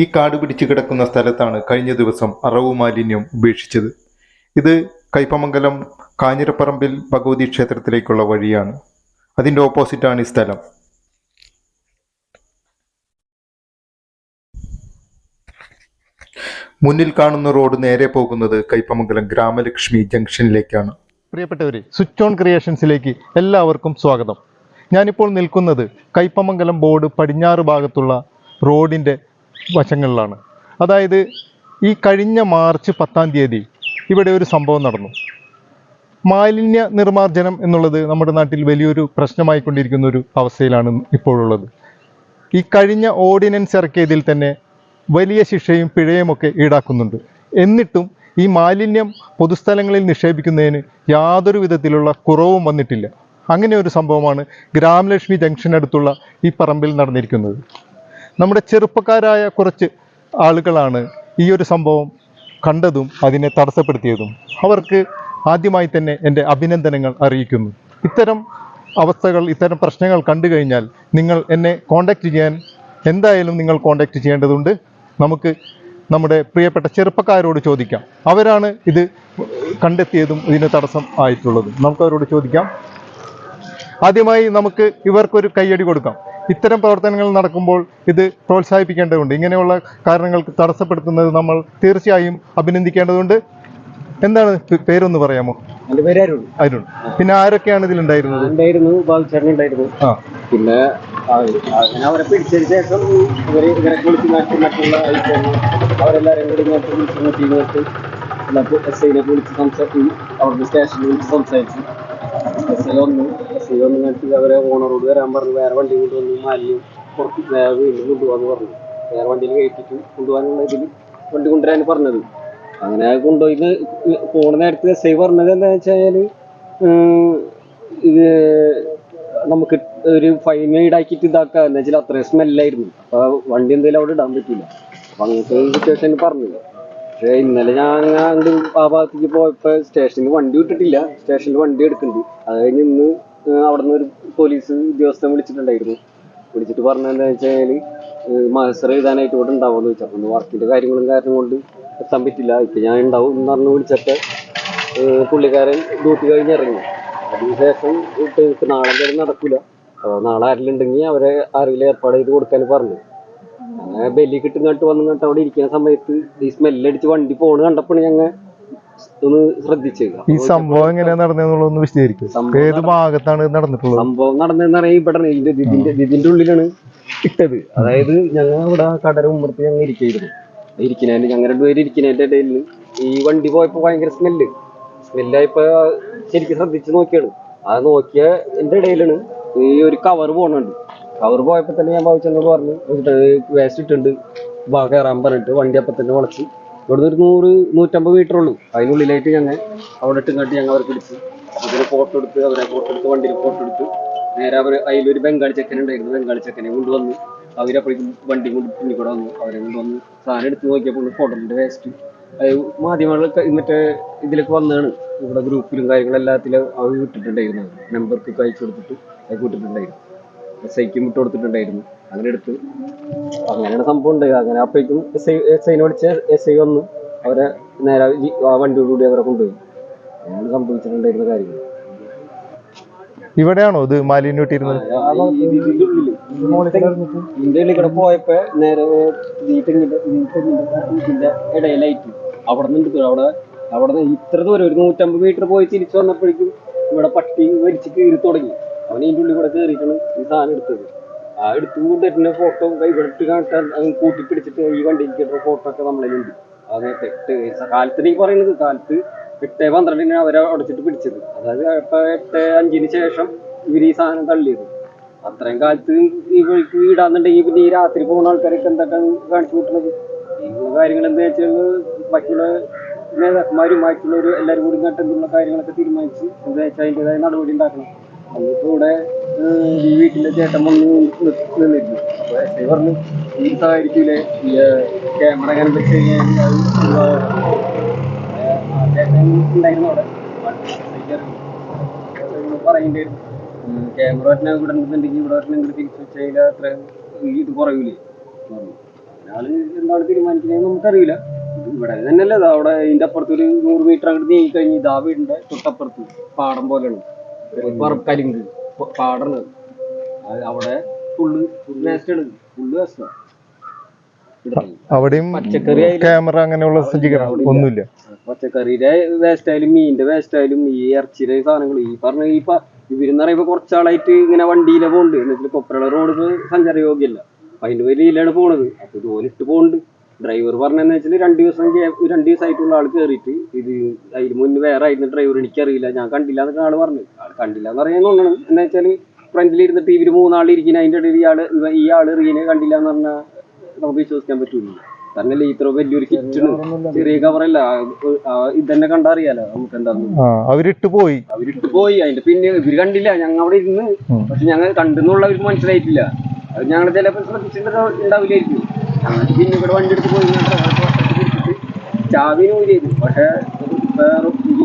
ഈ കാട് പിടിച്ചു കിടക്കുന്ന സ്ഥലത്താണ് കഴിഞ്ഞ ദിവസം അറവു മാലിന്യം ഉപേക്ഷിച്ചത്. ഇത് കൈപ്പമംഗലം കാഞ്ഞിരപ്പറമ്പിൽ ഭഗവതി ക്ഷേത്രത്തിലേക്കുള്ള വഴിയാണ്. അതിന്റെ ഓപ്പോസിറ്റാണ് ഈ സ്ഥലം. മുന്നിൽ കാണുന്ന റോഡ് നേരെ പോകുന്നത് കൈപ്പമംഗലം ഗ്രാമലക്ഷ്മി ജംഗ്ഷനിലേക്കാണ്. പ്രിയപ്പെട്ടവരെ സ്വിച്ച് ഓൺ ക്രിയേഷൻസിലേക്ക് എല്ലാവർക്കും സ്വാഗതം. ഞാനിപ്പോൾ നിൽക്കുന്നത് കൈപ്പമംഗലം ബോർഡ് പടിഞ്ഞാറ് ഭാഗത്തുള്ള റോഡിന്റെ വശങ്ങളിലാണ്. അതായത് ഈ കഴിഞ്ഞ മാർച്ച് പത്താം തീയതി ഇവിടെ ഒരു സംഭവം നടന്നു. മാലിന്യ നിർമ്മാർജനം എന്നുള്ളത് നമ്മുടെ നാട്ടിൽ വലിയൊരു പ്രശ്നമായി കൊണ്ടിരിക്കുന്ന ഒരു അവസ്ഥയിലാണ് ഇപ്പോഴുള്ളത്. ഈ കഴിഞ്ഞ ഓർഡിനൻസ് ഇറക്കിയതിൽ തന്നെ വലിയ ശിക്ഷയും പിഴയുമൊക്കെ ഈടാക്കുന്നുണ്ട്. എന്നിട്ടും ഈ മാലിന്യം പൊതുസ്ഥലങ്ങളിൽ നിക്ഷേപിക്കുന്നതിന് യാതൊരു വിധത്തിലുള്ള കുറവും വന്നിട്ടില്ല. അങ്ങനെ ഒരു സംഭവമാണ് ഗ്രാമലക്ഷ്മി ജംഗ്ഷനടുത്തുള്ള ഈ പറമ്പിൽ നടന്നിരിക്കുന്നത്. നമ്മുടെ ചെറുപ്പക്കാരായ കുറച്ച് ആളുകളാണ് ഈ ഒരു സംഭവം കണ്ടതും അതിനെ തടസ്സപ്പെടുത്തിയതും. അവർക്ക് ആദ്യമായി തന്നെ എന്റെ അഭിനന്ദനങ്ങൾ അറിയിക്കുന്നു. ഇത്തരം അവസ്ഥകൾ ഇത്തരം പ്രശ്നങ്ങൾ കണ്ടു കഴിഞ്ഞാൽ നിങ്ങൾ എന്നെ കോണ്ടാക്ട് ചെയ്യാൻ എന്തായാലും നിങ്ങൾ കോണ്ടാക്ട് ചെയ്യേണ്ടതുണ്ട്. നമുക്ക് നമ്മുടെ പ്രിയപ്പെട്ട ചെറുപ്പക്കാരോട് ചോദിക്കാം. അവരാണ് ഇത് കണ്ടെത്തിയതും ഇതിന് തടസ്സം ആയിട്ടുള്ളതും. നമുക്ക് അവരോട് ചോദിക്കാം. ആദ്യമായി നമുക്ക് ഇവർക്കൊരു കയ്യടി കൊടുക്കാം. ഇത്തരം പ്രവർത്തനങ്ങൾ നടക്കുമ്പോൾ ഇത് പ്രോത്സാഹിപ്പിക്കേണ്ടതുണ്ട്. ഇങ്ങനെയുള്ള കാരണങ്ങൾക്ക് തടസ്സപ്പെടുത്തുന്നത് നമ്മൾ തീർച്ചയായും അഭിനന്ദിക്കേണ്ടതുണ്ട്. എന്താണ് പേരൊന്ന് പറയാമോ? അരുൺ. പിന്നെ ആരൊക്കെയാണ് ഇതിലുണ്ടായിരുന്നത്? ഉണ്ടായിരുന്നു ഉണ്ടായിരുന്നു. ആ. പിന്നെ അങ്ങനെ അവരെ പിടിച്ചതിന് ശേഷം ഇവർ ഇവരെ കുളിച്ച് മാറ്റി മറ്റുള്ള അവരെല്ലാവരും കൂടി ഇങ്ങോട്ട് വിളിച്ച് നോക്കി. എസ് ഐനെ വിളിച്ച് സംസാരിച്ചു അവരുടെ സ്റ്റേഷനിൽ വിളിച്ച് സംസാരിച്ചു. എസ് ഐ വന്നു. ഐ വന്നു എന്നിട്ട് അവരെ ഓണറോട് വരാൻ പറഞ്ഞു. വേറെ വണ്ടി കൊണ്ടുവന്നു മാലിന്യം ബാഗ് വീട്ടിൽ കൊണ്ടുപോകാന്ന് പറഞ്ഞു. വേറെ വണ്ടിയിൽ കയറ്റിട്ട് കൊണ്ടുപോകാനുള്ള ഇതിൽ വണ്ടി കൊണ്ടുവരാൻ പറഞ്ഞത്. അങ്ങനെ കൊണ്ടുപോയി പോണ നേരത്ത് എസ് ഐ പറഞ്ഞത് എന്താണെന്ന് വെച്ചാൽ ഇത് നമുക്ക് ഒരു ഫൈൻ ഈടാക്കിയിട്ട് ഇതാക്കുക എന്ന് വെച്ചാൽ അത്രയും സ്മെല്ലായിരുന്നു അപ്പൊ വണ്ടി എന്തെങ്കിലും അവിടെ ഇടാൻ പറ്റില്ല അപ്പൊ അങ്ങനത്തെ സിറ്റുവേഷൻ പറഞ്ഞില്ല പക്ഷേ ഇന്നലെ ഞാൻ ആ ഭാഗത്തേക്ക് പോയപ്പോ സ്റ്റേഷനിൽ വണ്ടി വിട്ടിട്ടില്ല. സ്റ്റേഷനിൽ വണ്ടി എടുക്കുന്നുണ്ട്. അത് കഴിഞ്ഞ് ഇന്ന് അവിടെ നിന്ന് ഒരു പോലീസ് ഉദ്യോഗസ്ഥൻ വിളിച്ചിട്ടുണ്ടായിരുന്നു. വിളിച്ചിട്ട് പറഞ്ഞത് എന്താ വെച്ചാൽ മഹസർ എഴുതാനായിട്ട് ഇവിടെ ഉണ്ടാവുമെന്ന് ചോദിച്ചു അപ്പം വർക്കിന്റെ കാര്യങ്ങളും കാരണം കൊണ്ട് എത്താൻ പറ്റില്ല. ഇപ്പൊ ഞാൻ ഉണ്ടാവും എന്ന് പറഞ്ഞ് വിളിച്ചിട്ട് ഏഹ് പുള്ളിക്കാരൻ ഡ്യൂട്ടി കഴിഞ്ഞ് ഇറങ്ങി. അതിനുശേഷം ഇപ്പൊ നാളെ എന്തായാലും നടക്കൂല. അപ്പൊ നാളെ ആരെങ്കിലും ഉണ്ടെങ്കിൽ അവരെ ആരെങ്കിലും ഏർപ്പാട് ചെയ്ത് കൊടുക്കാൻ പറഞ്ഞു. അങ്ങനെ ബലി കിട്ടുന്നിട്ട് വന്നിട്ട് അവിടെ ഇരിക്കുന്ന സമയത്ത് ഈ സ്മെല്ലടിച്ച് വണ്ടി പോണ് കണ്ടപ്പോൾ ഞങ്ങൾ ഈ സംഭവം എങ്ങനെയാ നടന്നതെന്നുള്ളതൊന്ന് വിശദീകരിക്കും. സംഭവം ഏത് ഭാഗത്താണ് നടന്നിട്ടുള്ളത്? സംഭവം നടന്നതെന്ന് പറയാൻ ഇവിടെ ഇതിന്റെ ഇതിന്റെ ഉള്ളിലാണ് ഇട്ടത്. അതായത് ഞങ്ങൾ ഇവിടെ കടര ഉമ്മർത്ത് ഞങ്ങൾ ഇരിക്കായിരുന്നു. ഇരിക്കുന്നതിന് ഞങ്ങൾ രണ്ടുപേരും ഇരിക്കുന്നതിന്റെ ഇടയിൽ ഈ വണ്ടി പോയപ്പോ ഭയങ്കര സ്മെല്ല്. സ്മെല്ലായപ്പോ ശരിക്കും ശ്രദ്ധിച്ചു നോക്കിയാണ്. അത് നോക്കിയ എന്റെ ഇടയിലാണ് ഈ ഒരു കവർ പോണുണ്ട്. കവർ പോയപ്പോ തന്നെ ഞാൻ ഭാവിച്ചെന്നോട് പറഞ്ഞു വേസ്റ്റ് ഇട്ടുണ്ട് കയറാൻ പറഞ്ഞിട്ട് വണ്ടി അപ്പൊ തന്നെ വളച്ച്. ഇവിടുന്ന് ഒരു നൂറ് നൂറ്റമ്പത് മീറ്റർ ഉള്ളൂ. അതിനുള്ളിലായിട്ട് ഞങ്ങൾ അവിടെ ഇട്ടുങ്ങാട്ട് ഞങ്ങൾ അവർക്ക് പിടിച്ച് ഇതിന് ഫോട്ടോ എടുത്ത് അവരെ ഫോട്ടോ എടുത്ത് വണ്ടിയിൽ ഫോട്ടോ എടുത്ത്. നേരെ അവർ അതിലൊരു ബംഗാളി ചെക്കൻ ഉണ്ടായിരുന്നു. ബംഗാളി ചെക്കനെ കൊണ്ടുവന്ന്. അവരപ്പോഴേക്കും വണ്ടി കൊണ്ട് പിന്നെ കൂടെ വന്നു. അവരെ കൊണ്ടുവന്ന്. സാധനം എടുത്ത് നോക്കിയപ്പോൾ ഫോട്ടോന്റെ വേസ്റ്റ് മാധ്യമങ്ങളൊക്കെ മറ്റേ ഇതിലേക്ക് വന്നതാണ്. ഇവിടെ ഗ്രൂപ്പിലും കാര്യങ്ങളും എല്ലാത്തിലും അവർ വിട്ടിട്ടുണ്ടായിരുന്നു. മെമ്പർക്ക് അയച്ചു കൊടുത്തിട്ട് അത് വിട്ടിട്ടുണ്ടായിരുന്നു. എസ് ഐക്കും വിട്ട് കൊടുത്തിട്ടുണ്ടായിരുന്നു. അങ്ങനെ എടുത്തു. അങ്ങനെയാണ് സംഭവം ഉണ്ട് അങ്ങനെ അപ്പോഴേക്കും എസ് ഐ എസ് ഐനെ വിളിച്ച് എസ് ഐ വന്ന്. അവരെ നേരെ ആ വണ്ടിയോടുകൂടി അവരെ കൊണ്ടുപോയി. അങ്ങനെയാണ് സംഭവിച്ചിട്ടുണ്ടായിരുന്ന കാര്യങ്ങൾ. ഇവിടെയാണോ ഇത് മാലിന്യം കിട്ടിയിരുന്നത് ഇന്ത്യയിൽ ഇവിടെ പോയപ്പോ നേരെ ഇടയിലായിട്ട് അവിടെ നിന്ന് അവിടെ അവിടെ ഇത്ര ദൂരം ഒരു നൂറ്റമ്പത് മീറ്റർ പോയി തിരിച്ചു വന്നപ്പോഴേക്കും ഇവിടെ പട്ടി വലിച്ച് കീറി തുടങ്ങി. അവൻ ഇതിന്റെ ഉള്ളിൽ കൂടെ കയറിയിട്ടാണ് ഈ സാധനം എടുത്തത്. ആ എടുത്തുകൊണ്ട് തന്നെ ഫോട്ടോ കൈവിട്ട് കാട്ടാൻ കൂട്ടി പിടിച്ചിട്ട് ഈ വണ്ടിക്ക് ഫോട്ടോ ഒക്കെ നമ്മളിലുണ്ട് അതെ എട്ട് കാലത്തിന് ഈ പറയുന്നത് കാലത്ത് എട്ട് പന്ത്രണ്ടിന് അവരെ അടച്ചിട്ട് പിടിച്ചത്. അതായത് ഇപ്പൊ എട്ട് അഞ്ചിന് ശേഷം ഇവർ ഈ സാധനം തള്ളിയത്. അത്രയും കാലത്ത് ഈ വഴിക്ക് വീടാന്നുണ്ടെങ്കിൽ പിന്നെ ഈ രാത്രി പോകുന്ന ആൾക്കാരൊക്കെ എന്തൊക്കെയാണ് കാണിച്ചു കൂട്ടുന്നത്? ഈ കാര്യങ്ങൾ എന്താ വെച്ചാൽ ബാക്കിയുള്ള നേതാക്കന്മാരും ബാക്കിയുള്ളവർ എല്ലാവരും കൂടി ഇങ്ങോട്ട് കാര്യങ്ങളൊക്കെ തീരുമാനിച്ച് എന്താ വെച്ചാൽ അതിന്റെതായ നടപടി ഉണ്ടാക്കണം. അന്നിപ്പോ ഇവിടെ ഈ വീട്ടിലെ ചേട്ടൻ വന്ന് നിന്നിരുന്നു അപ്പൊ എസ് ഐ പറഞ്ഞു ഈ സഹായിക്കൂലേ ഈ ക്യാമറ അങ്ങനെ വെച്ച് കഴിഞ്ഞാൽ ചേട്ടൻ ഉണ്ടായിരുന്നു അവിടെ. പറയണ്ടായിരുന്നു ക്യാമറ വരണ ഇവിടെ ഉണ്ടെന്നുണ്ടെങ്കിൽ ഇവിടെ ഒരെണ്ണം ഇങ്ങോട്ട് തിരിച്ചു വെച്ചാൽ അത്ര ഇത് കുറയൂലേ? പറഞ്ഞു. അയാൾ എന്താണ് തീരുമാനിക്കുന്നത് നമുക്കറിയില്ല. ഇവിടെ തന്നെയല്ലേ അവിടെ ഇതിന്റെ അപ്പുറത്ത് ഒരു നൂറ് മീറ്റർ അങ്ങോട്ട് നീങ്ങി കഴിഞ്ഞ് ഇതാ വീടിന്റെ തൊട്ടപ്പുറത്ത് പാടം പോലെയാണ്. ഒരു പറ- കരിങ്ക് പ- പാടാണ് അവിടെ ഫുള്ള് വേസ്റ്റാണ് ആണ്. ഫുള്ള് വേസ്റ്റാണ് അവിടെയും പച്ചക്കറി ക്യാമറ അങ്ങനെയുള്ള സജ്ജീകരണം ഒന്നുമില്ല. പച്ചക്കറിയുടെ വേസ്റ്റ് ആയാലും മീനിന്റെ വേസ്റ്റ് ആയാലും ഈ ഇറച്ചിയുടെ സാധനങ്ങൾ ഈ പറഞ്ഞ ഈ ഇവരെന്ന് പറയുമ്പോ കുറച്ചാളായിട്ട് ഇങ്ങനെ വണ്ടിയിലെ പോകുന്നുണ്ട് എന്നുവെച്ചാൽ കൊപ്രള റോഡ് സഞ്ചാര യോഗ്യല്ല അപ്പൊ അതിന്റെ വലിയിലാണ് പോണത്. അപ്പൊ ഇതുപോലെ ഇട്ട് പോകുന്നുണ്ട് ഡ്രൈവർ പറഞ്ഞെന്ന് വെച്ചാൽ രണ്ട് ദിവസം രണ്ട് ദിവസമായിട്ടുള്ള ആൾ കയറിയിട്ട് ഇത് അതിന് മുന്നേ വേറെ ആയിരുന്നു ഡ്രൈവർ എനിക്കറിയില്ല. ഞാൻ കണ്ടില്ല എന്നൊക്കെ ആൾ പറഞ്ഞു. ആൾ കണ്ടില്ല എന്ന് പറയാൻ തോന്നണം. എന്താ വെച്ചാൽ ഫ്രണ്ടിലിരുന്ന് ടി ഇവർ മൂന്നാൾ ഇരിക്കുന്ന അതിന്റെ ഇടയിൽ ഇയാൾ ഈ ആൾ റീനെ കണ്ടില്ല എന്ന് പറഞ്ഞാൽ നമുക്ക് വിശ്വസിക്കാൻ പറ്റൂല. തന്നല്ലേ ഇത്ര വലിയൊരു കിറ്റാണ് ചെറിയ കവറല്ല ഇതന്നെ കണ്ടറിയാലോ നമുക്ക് എന്താന്ന്. അവരിട്ട് പോയി. അവരിട്ട് പോയി. അതിന്റെ പിന്നെ ഇവർ കണ്ടില്ല. ഞങ്ങൾ അവിടെ ഇരുന്ന് പക്ഷെ ഞങ്ങൾ കണ്ടെന്നുള്ള അവർക്ക് മനസ്സിലായിട്ടില്ല. അത് ഞങ്ങൾ ചിലപ്പോൾ ശ്രദ്ധിച്ചിട്ടുണ്ടാവില്ലായിരിക്കും. ഞങ്ങൾ പിന്നെ ഇവിടെ വണ്ടി എടുത്ത് പോയി. അങ്ങോട്ട് വട്ടത്തിൽ തിരിച്ചിട്ട് പക്ഷെ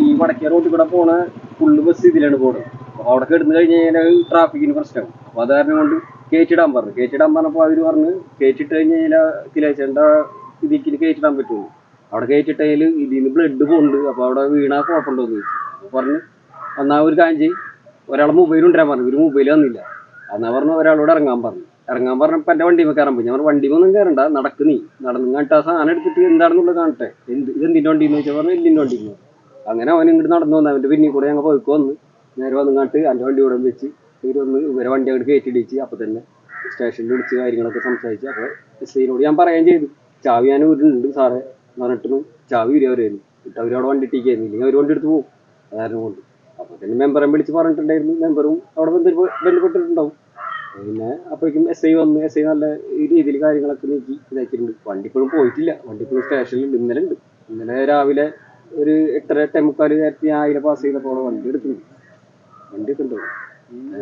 ഈ വടക്കേ റോഡ് കൂടെ പോണ ഫുള്ള് ബസ് ഇതിലാണ് പോണത്. അപ്പൊ അവിടെ കിടന്നു കഴിഞ്ഞ് കഴിഞ്ഞാൽ ട്രാഫിക്കിന് പ്രശ്നമാവും അപ്പൊ അത് കാരണം കൊണ്ട് കയറ്റിടാൻ പറഞ്ഞു. കയറ്റിടാൻ പറഞ്ഞപ്പോൾ അവർ പറഞ്ഞ് കയറ്റിട്ട് കഴിഞ്ഞ് കഴിഞ്ഞാൽ കിലേച്ചേണ്ട ഇതിക്ക് കയറ്റിടാൻ പറ്റുള്ളൂ. അവിടെ കയറ്റിട്ടതിൽ ഇതിൽ നിന്ന് ബ്ലഡ് പോകുന്നുണ്ട് അപ്പൊ അവിടെ വീണാ കുഴപ്പമുണ്ടോ എന്ന് ചോദിച്ചു. പറഞ്ഞ് എന്നാ ഒരു ചെയ്യും. ഒരാളെ മൊബൈൽ കൊണ്ടുവരാൻ പറഞ്ഞു. ഒരു മൊബൈൽ വന്നില്ല. എന്നാ പറഞ്ഞു ഒരാളോട് ഇറങ്ങാൻ പറഞ്ഞു. ഇറങ്ങാൻ പറഞ്ഞപ്പോ എന്റെ വണ്ടിയിൽ കയറാൻ പോയി. ഞാൻ വണ്ടി ഒന്നും കയറണ്ട നടക്ക് നീ. നടന്നു കണ്ടിട്ട് ആ സാധനം എടുത്തിട്ട് എന്താണെന്നുള്ള കാണട്ടെ. എന്ത് ഇത് എന്തിന്റെ വണ്ടി എന്ന് ചോദിച്ചാൽ പറഞ്ഞു എല്ലിന്റെ വണ്ടി അങ്ങനെ അവൻ ഇങ്ങോട്ട് നടന്നു വന്നു. അവന്റെ പിന്നിൽ കൂടെ ഞങ്ങൾ പോയിക്കോ വന്ന്. നേരെ വന്നു കണ്ടിട്ട് വണ്ടി ഇവിടെ വെച്ച് ഇവർ വന്ന് ഇവരെ വണ്ടി അങ്ങോട്ട് കയറ്റിടിച്ച് അപ്പൊ തന്നെ സ്റ്റേഷനിൽ വിളിച്ച് കാര്യങ്ങളൊക്കെ സംസാരിച്ച്. അപ്പൊ എസ് ഐനോട് ഞാൻ പറയുകയും ചെയ്തു. ചാവി ഞാൻ ഊരുന്നുണ്ട് സാറേ എന്ന് പറഞ്ഞിട്ടും ചാവി ഊരി അവരായിരുന്നു എന്നിട്ട് അവരവിടെ വണ്ടി ഇട്ടിക്കായിരുന്നു ഇല്ലെങ്കിൽ അവർ വണ്ടി എടുത്ത് പോകും. അതായിരുന്നു കൊണ്ട് അപ്പൊ തന്നെ മെമ്പറെ വിളിച്ച് പറഞ്ഞിട്ടുണ്ടായിരുന്നു. മെമ്പറും അവിടെ ബന്ധപ്പെ- ബന്ധപ്പെട്ടിട്ടുണ്ടാവും. പിന്നെ അപ്പോഴേക്കും എസ് ഐ വന്ന് എസ് ഐ നല്ല രീതിയിൽ കാര്യങ്ങളൊക്കെ നീക്കി ഇതാക്കിയിട്ടുണ്ട്. വണ്ടി ഇപ്പോഴും പോയിട്ടില്ല. വണ്ടി സ്റ്റേഷനിൽ ഇന്നലെ ഉണ്ട്. ഇന്നലെ രാവിലെ ഒരു എട്ടര എട്ടേ മുക്കാൽ നേരത്തെ ഞാൻ പാസ് ചെയ്തപ്പോൾ വണ്ടി എടുത്തിട്ടുണ്ട് വണ്ടി ഒക്കെ ഉണ്ട്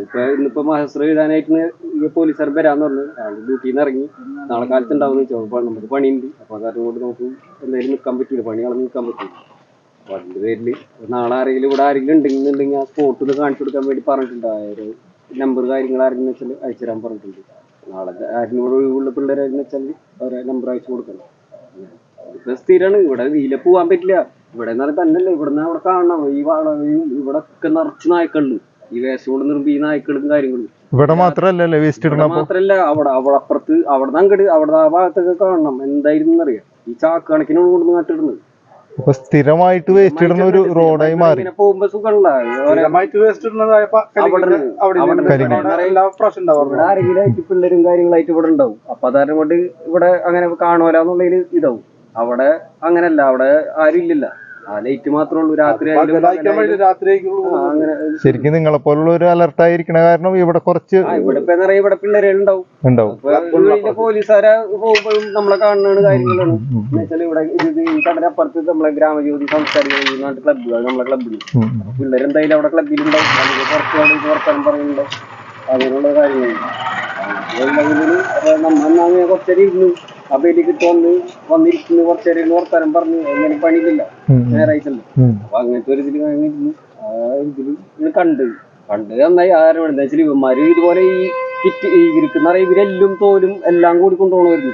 ഇപ്പൊ ഇന്നിപ്പോ മഹസ്ര എഴുതാനായിട്ട് ഈ പോലീസുകാർ വരാന്ന് പറഞ്ഞു. അയാൾ ഡ്യൂട്ടിയിൽ നിന്ന് ഇറങ്ങി. നാളെ കാലത്ത് ഉണ്ടാവും ചോദിച്ചപ്പോൾ നമുക്ക് പണിയുണ്ട്. അപ്പൊ അതാരും കൊണ്ട് നമുക്ക് എന്തായാലും നിൽക്കാൻ പറ്റൂല. പണി കളഞ്ഞ് നിൽക്കാൻ പറ്റൂല. അപ്പൊ അതിന്റെ പേരിൽ നാളെ ആരെങ്കിലും ഇവിടെ ആരെങ്കിലും ഉണ്ടെന്നുണ്ടെങ്കിൽ ആ സ്പോട്ട് ഒന്ന് കാണിച്ചു കൊടുക്കാൻ വേണ്ടി പറഞ്ഞിട്ടുണ്ട്. നമ്പർ കാര്യങ്ങൾ ആരെങ്കിലും വെച്ചാൽ അയച്ചു തരാൻ പറഞ്ഞിട്ടുണ്ട്. നാളെ ഇവിടെ ഒഴിവുള്ള പിള്ളേരായിരുന്നു വെച്ചാൽ അവരെ നമ്പർ അയച്ചു കൊടുക്കണം. ഇപ്പൊ സ്ഥിരമാണ് ഇവിടെ വീലെ പോവാൻ പറ്റില്ല. ഇവിടെ പറഞ്ഞാൽ തന്നെയല്ലേ ഇവിടുന്ന് അവിടെ കാണണം. ഈ വളവും ഇവിടെ ഒക്കെ നിറച്ച് നായ്ക്കളുണ്ട്. ഈ വേസ്റ്റ് കൊണ്ട് നിർമ്പി ഈ നായ്ക്കളും കാര്യങ്ങളും. ഇവിടെ മാത്രല്ലല്ലേ വേസ്റ്റ് മാത്രല്ല അവിടെ അവിടെ അപ്പുറത്ത് അവിടെ അങ്ങോട്ട് അവിടെ ആ ഭാഗത്തൊക്കെ കാണണം. എന്തായിരുന്നു അറിയാം. ഈ ചാക്ക് കണക്കിനോട് കൊണ്ട് നാട്ടിടുന്നത്. അപ്പൊ സ്ഥിരമായിട്ട് വേസ്റ്റ് ഇടുന്ന ഒരു റോഡായി മാറി. പോകുമ്പോ സുഖമുള്ള ആരെങ്കിലും ആയിട്ട് പിള്ളേരും കാര്യങ്ങളായിട്ട് ഇവിടെ ഉണ്ടാവും. അപ്പൊ അതാരം കൊണ്ട് ഇവിടെ അങ്ങനെ കാണുമല്ലോ എന്നുള്ളതിൽ ഇതാവും. അവിടെ അങ്ങനല്ല അവിടെ ആരും ഇല്ലല്ല. ആ ലൈറ്റ് മാത്രമേ ഉള്ളൂ രാത്രി ശരിക്കും നിങ്ങളെ പോലുള്ള ഒരു അലർട്ട് ആയിരിക്കണ കാരണം ഇവിടെ കുറച്ച് ഇവിടെ പറയാ ഇവിടെ പിള്ളേരെ ഉണ്ടാവും. ഉണ്ടാവും. പോലീസുകാരെ പോകുമ്പോഴും നമ്മളെ കാണുന്ന കാര്യങ്ങളാണ്. എന്നുവെച്ചാൽ ഇവിടെ കടയുടെ അപ്പുറത്ത് നമ്മളെ ഗ്രാമജ്യോതി സംസ്കാരിക ഈ നാട്ടിൽ ക്ലബ്ബുകൾ നമ്മളെ ക്ലബ്ബിൽ പിള്ളേരെന്തായാലും ഉം. പിള്ളേർ എന്തായാലും അവിടെ ക്ലബ്ബിലുണ്ടാവും പുറത്തു പുറത്ത് പറയുന്നുണ്ടാവും അതിനുള്ള അതിൽ അപ്പൊ നമ്മ കുറച്ചേരം ഇരുന്നു. കിട്ടി വന്ന് വന്നിരിക്കുന്നു. കുറച്ചേരം ഇരുന്ന് വർത്താനം പറഞ്ഞു. അങ്ങനെ പണിയില്ല. ഞായറാഴ്ച. അപ്പൊ അങ്ങനത്തെ ഒരു ഇതിൽ കഴിഞ്ഞിരുന്നു ആ ഇതിൽ ഇങ്ങനെ കണ്ട്. കണ്ട് നന്നായി. ആരും എന്താ വെച്ചാൽ ഇവന്മാര് ഇതുപോലെ ഈ കിറ്റ് ഈ ഇരിക്കുന്ന അറിയാം ഇവരെല്ലും തോലും എല്ലാം കൂടി കൊണ്ടുപോകണമായിരുന്നു.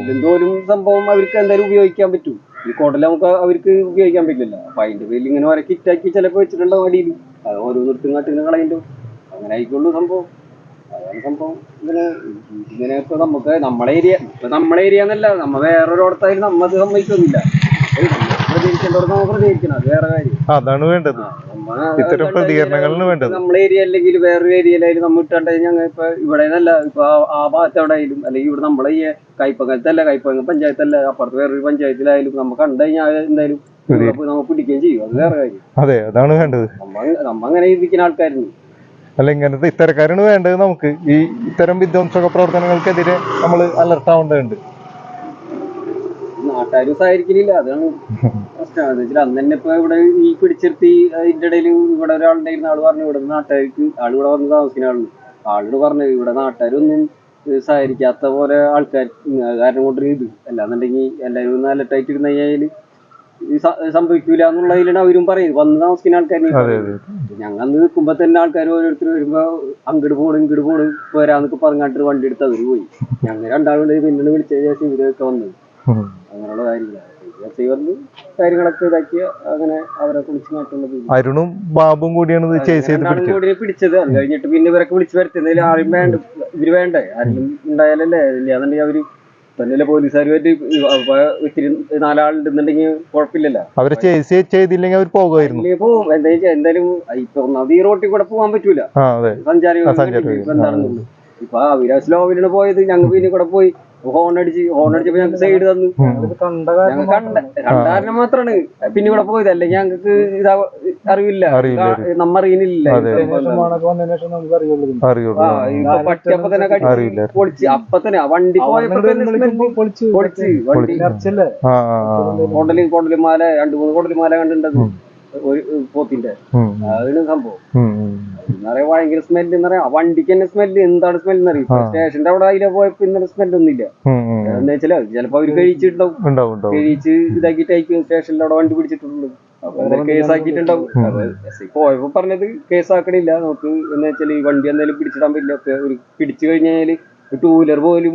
എല്ലും തോലും സംഭവം അവർക്ക് എന്തായാലും ഉപയോഗിക്കാൻ പറ്റും. ഈ കോട്ടല നമുക്ക് അവർക്ക് ഉപയോഗിക്കാൻ പറ്റില്ല അപ്പൊ അതിന്റെ പേരിൽ ഇങ്ങനെ ഓരോ കിറ്റാക്കി ചിലപ്പോ വെച്ചിട്ടുണ്ടാവും അടിയിൽ അത് ഓരോ നിർത്തും കാട്ടിങ്ങനെ കളയുണ്ടോ അങ്ങനെ ആയിക്കൊള്ളു സംഭവം. അതാണ് സംഭവം. ഇങ്ങനെ ഇങ്ങനെ ഇപ്പൊ നമുക്ക് നമ്മളെ ഏരിയ ഇപ്പൊ നമ്മളെ ഏരിയ എന്നല്ല നമ്മ വേറൊരിടത്തായാലും നമ്മത് പ്രതികരിക്കേണ്ടവർക്ക് നമ്മൾ പ്രതികരിക്കണം അത് വേറെ കാര്യം. അതാണ് വേണ്ടത്. ഇത്തരം പ്രതികരണങ്ങളാണ് വേണ്ടത്. നമ്മളെ ഏരിയ അല്ലെങ്കിൽ വേറൊരു ഏരിയയിലായാലും നമ്മൾ ഇട്ടാണ്ട് ഞങ്ങൾ ഇപ്പൊ ഇവിടെ നിന്നല്ല ഇപ്പൊ ആ- ഭാഗത്ത് എവിടെ ആയാലും അല്ലെങ്കിൽ ഇവിടെ നമ്മളെ ഈ കൈപ്പങ്ങലത്തല്ല കൈപ്പങ്ങ പഞ്ചായത്തല്ല അപ്പുറത്ത് വേറൊരു പഞ്ചായത്തിലായാലും നമ്മ കണ്ടു കഴിഞ്ഞാൽ എന്തായാലും നമ്മൾ പോയി പിടിക്കുകയും ചെയ്യും. അത് വേറെ കാര്യം. അതെ അതാണ് വേണ്ടത്. നമ്മ നമ്മ അങ്ങനെ ഇരിക്കുന്ന ആൾക്കാരുണ്ട്. അല്ല ഇങ്ങനത്തെ ഇത്തരക്കാരാണ് വേണ്ടത് നമുക്ക്. ഈ ഇത്തരം വിധ്വംസക പ്രവർത്തനങ്ങൾക്കെതിരെ നമ്മൾ അലർട്ട് ആവേണ്ടതുണ്ട് നാട്ടുകാരും സഹകരിക്കലില്ല. അതാണ് പ്രശ്നം. അന്ന് തന്നെ ഇപ്പൊ ഇവിടെ ഈ പിടിച്ചിരുത്തി അതിന്റെ ഇടയിൽ ഇവിടെ ഒരാളുണ്ടായിരുന്ന ആൾ പറഞ്ഞു ഇവിടെ നാട്ടുകാർക്ക് ആൾ ഇവിടെ വന്ന് താമസിക്കുന്ന ആൾ ആളോട് പറഞ്ഞു ഇവിടെ നാട്ടുകാരൊന്നും സഹകരിക്കാത്ത പോലെ ആൾക്കാർ കാരണം കൊണ്ടൊരു ഇത്. അല്ലാന്നുണ്ടെങ്കിൽ എല്ലാവരും ഒന്ന് അലർട്ടായിട്ട് ഇരുന്ന് കഴിഞ്ഞാൽ സംഭവിക്കൂല എന്നുള്ളതിലാണ് അവരും പറയുന്നത്. വന്ന് താമസിക്കുന്ന ആൾക്കാർ ഞങ്ങൾ അന്ന് നിൽക്കുമ്പോ തന്നെ ആൾക്കാർ ഓരോരുത്തർ വരുമ്പോ അങ്ങട് പോണ് ഇങ്ങോട്ട് പോണ് വരാന്നൊക്കെ പറഞ്ഞിട്ട് വണ്ടി എടുത്ത് അവർ പോയി. ഞങ്ങൾ രണ്ടാളും പിന്നെ വിളിച്ച ശേഷം ഇവരൊക്കെ വന്നത് അങ്ങനെയുള്ള കാര്യങ്ങളാണ് വന്ന് കാര്യങ്ങളൊക്കെ ഇതാക്കി അങ്ങനെ അവരെ കുളിച്ച് അരുണും ബാബും കൂടിയാണ് പിടിച്ചത്. കൂടി പിടിച്ചത്. അത് കഴിഞ്ഞിട്ട് പിന്നെ ഇവരൊക്കെ വിളിച്ചു വരുത്തുന്നതിൽ ആരും വേണ്ട ഇവർ വേണ്ടേ? ആരെങ്കിലും ഉണ്ടായാലല്ലേ? ഇല്ലാന്നുണ്ടെങ്കിൽ അവർ തന്നെയല്ലേ പോലീസുകാരുമായിട്ട് ഇത്തിരി നാലാളുണ്ടെന്നുണ്ടെങ്കിൽ കുഴപ്പമില്ലല്ലോ. അവർ ചെയ്തില്ലെങ്കിൽ അവർ പോകുമായിരുന്നു. പോവും എന്താ എന്തായാലും ഇപ്പൊ ഒന്നാമത് ഈ റോട്ടിൽ കൂടെ പോകാൻ പറ്റൂല. ആ അതെ. സഞ്ചാരി ആ, സഞ്ചാരി ഇപ്പൊ എന്താണെന്നുള്ളത്. ഇപ്പൊ അവർ സ്ലോവിലാണ് പോയത്. ഞങ്ങൾ പിന്നെ കൂടെ പോയി ഹോൺ അടിച്ച് ഹോൺ അടിച്ചപ്പോ ഞങ്ങൾക്ക് സൈഡ് തന്നു ഞങ്ങൾ കണ്ട കണ്ടാരണം മാത്രാണ്. പിന്നെ ഇവിടെ പോയത്. അല്ലെങ്കിൽ ഞങ്ങൾക്ക് ഇതാ അറിവില്ല. നമ്മ അറിയുന്നില്ല തന്നെ പൊളിച്ച്. അപ്പൊ തന്നെ വണ്ടി പോയപ്പോ പൊളിച്ച് പൊളിച്ച്. വണ്ടി. കൊണ്ടലും കൊണ്ടലും മാല രണ്ടു മൂന്ന് കൊണ്ടലും മാല കണ്ടിട്ടത് ഒരു പോത്തിന്റെ. അതാണ് സംഭവം. എന്നറിയാം ഭയങ്കര സ്മെല്ല് എന്നറിയാ ആ വണ്ടിക്ക് തന്നെ സ്മെല്ല് എന്താണ് സ്മെല്ല് എന്നറിയാം സ്റ്റേഷന്റെ അവിടെ അതിലെ പോയപ്പോ ഇന്നലെ സ്മെല്ല് ഒന്നുമില്ല. എന്താ വെച്ചാൽ ചിലപ്പോ അവർ കഴിച്ചിട്ടുണ്ടാവും. കഴിച്ച് ഇതാക്കിയിട്ടായിരിക്കും സ്റ്റേഷനിൽ അവിടെ വണ്ടി കേസാക്കിയിട്ടുണ്ടാവും അപ്പൊ പോയപ്പോ പറഞ്ഞത് കേസാക്കണില്ല നമുക്ക് എന്ന് വെച്ചാൽ ഈ വണ്ടി എന്തായാലും പിടിച്ചിടാൻ പറ്റില്ല. ഒക്കെ ഒരു പിടിച്ചു കഴിഞ്ഞാൽ ടൂ വീലർ പോലും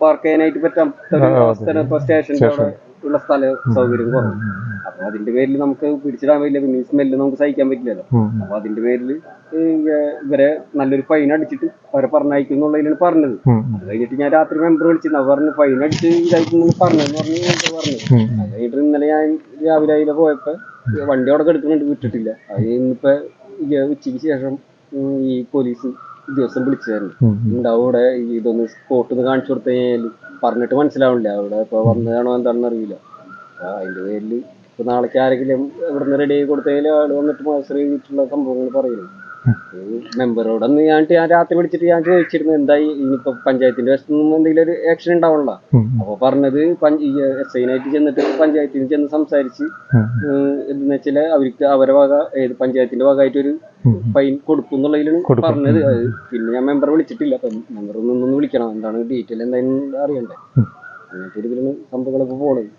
പാർക്ക് ചെയ്യാനായിട്ട് പറ്റാത്ത അവസ്ഥ സ്റ്റേഷന്റെ അവിടെ. ഉള്ള സ്ഥല സൗകര്യം കുറവ്. അപ്പൊ അതിന്റെ പേരിൽ നമുക്ക് പിടിച്ചിടാൻ പറ്റില്ല പിന്നെ സ്മെല്ല് നമുക്ക് സഹിക്കാൻ പറ്റില്ലല്ലോ. അപ്പൊ അതിന്റെ പേരിൽ ഇവരെ നല്ലൊരു ഫൈൻ അടിച്ചിട്ട് അവരെ പറഞ്ഞയക്കും എന്നുള്ളതിലാണ് പറഞ്ഞത്. അത് കഴിഞ്ഞിട്ട് ഞാൻ രാത്രി മെമ്പർ വിളിച്ചിരുന്നു. അവർ പറഞ്ഞു ഫൈൻ അടിച്ച് ഇതായിട്ട് പറഞ്ഞത് പറഞ്ഞു പറഞ്ഞു. അത് കഴിഞ്ഞിട്ട് ഇന്നലെ ഞാൻ രാവിലെ അതിലെ പോയപ്പോ വണ്ടി അവിടെ കിടക്കുന്നുണ്ട് വിട്ടിട്ടില്ല. അത് ഇന്നിപ്പോ ഉച്ചയ്ക്ക് ശേഷം ഈ പോലീസ് ഉദ്യോഗസ്ഥൻ വിളിച്ചായിരുന്നു ഉം, ഉം. ഉണ്ടാവും ഇവിടെ ഈ ഇതൊന്ന് സ്പോട്ട് ഒന്ന് കാണിച്ചു കൊടുത്തു കഴിഞ്ഞാൽ പറഞ്ഞിട്ട് മനസ്സിലാവില്ല അവിടെ ഇപ്പൊ വന്നതാണോ എന്താണെന്ന് അറിയില്ല. അതിന്റെ പേരിൽ ഇപ്പൊ നാളേക്ക് ആരെങ്കിലും ഇവിടുന്ന് റെഡി ആയി കൊടുത്തതിൽ ആൾ വന്നിട്ട് ചെയ്തിട്ടുള്ള സംഭവങ്ങൾ പറയുന്നു മെമ്പറോടൊന്ന് ഞാൻ ഞാൻ രാത്രി വിളിച്ചിട്ട് ഞാൻ ചോദിച്ചിരുന്നു എന്തായി? ഇനിയിപ്പോ പഞ്ചായത്തിന്റെ വശത്തു നിന്നും എന്തെങ്കിലും ഒരു ആക്ഷൻ ഉണ്ടാവണല്ലോ. അപ്പൊ പറഞ്ഞത് എസ് ഐനായിട്ട് ചെന്നിട്ട് പഞ്ചായത്തിന് ചെന്ന് സംസാരിച്ച് എന്താ എന്തെന്ന് വെച്ചാൽ അവർക്ക് അവരെ വക ഏത് പഞ്ചായത്തിന്റെ വകമായിട്ട് ഒരു ഫൈൻ കൊടുക്കും. എന്നുള്ളതിലാണ് കൊടുക്കും. പറഞ്ഞത് പിന്നെ ഞാൻ മെമ്പർ വിളിച്ചിട്ടില്ല. അപ്പൊ മെമ്പർ നിന്നൊന്ന് വിളിക്കണം. എന്താണ് ഡീറ്റെയിൽ എന്തായാലും അറിയണ്ടേ? അങ്ങനത്തെ ഒരു സംഭവങ്ങളൊക്കെ പോണത്.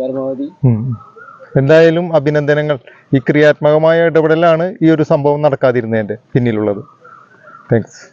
പരമാവധി. എന്തായാലും അഭിനന്ദനങ്ങൾ. ഈ ക്രിയാത്മകമായ ഇടപെടലാണ് ഈ ഒരു സംഭവം നടക്കാതിരുന്നതിന്റെ പിന്നിലുള്ളത്. താങ്ക്സ്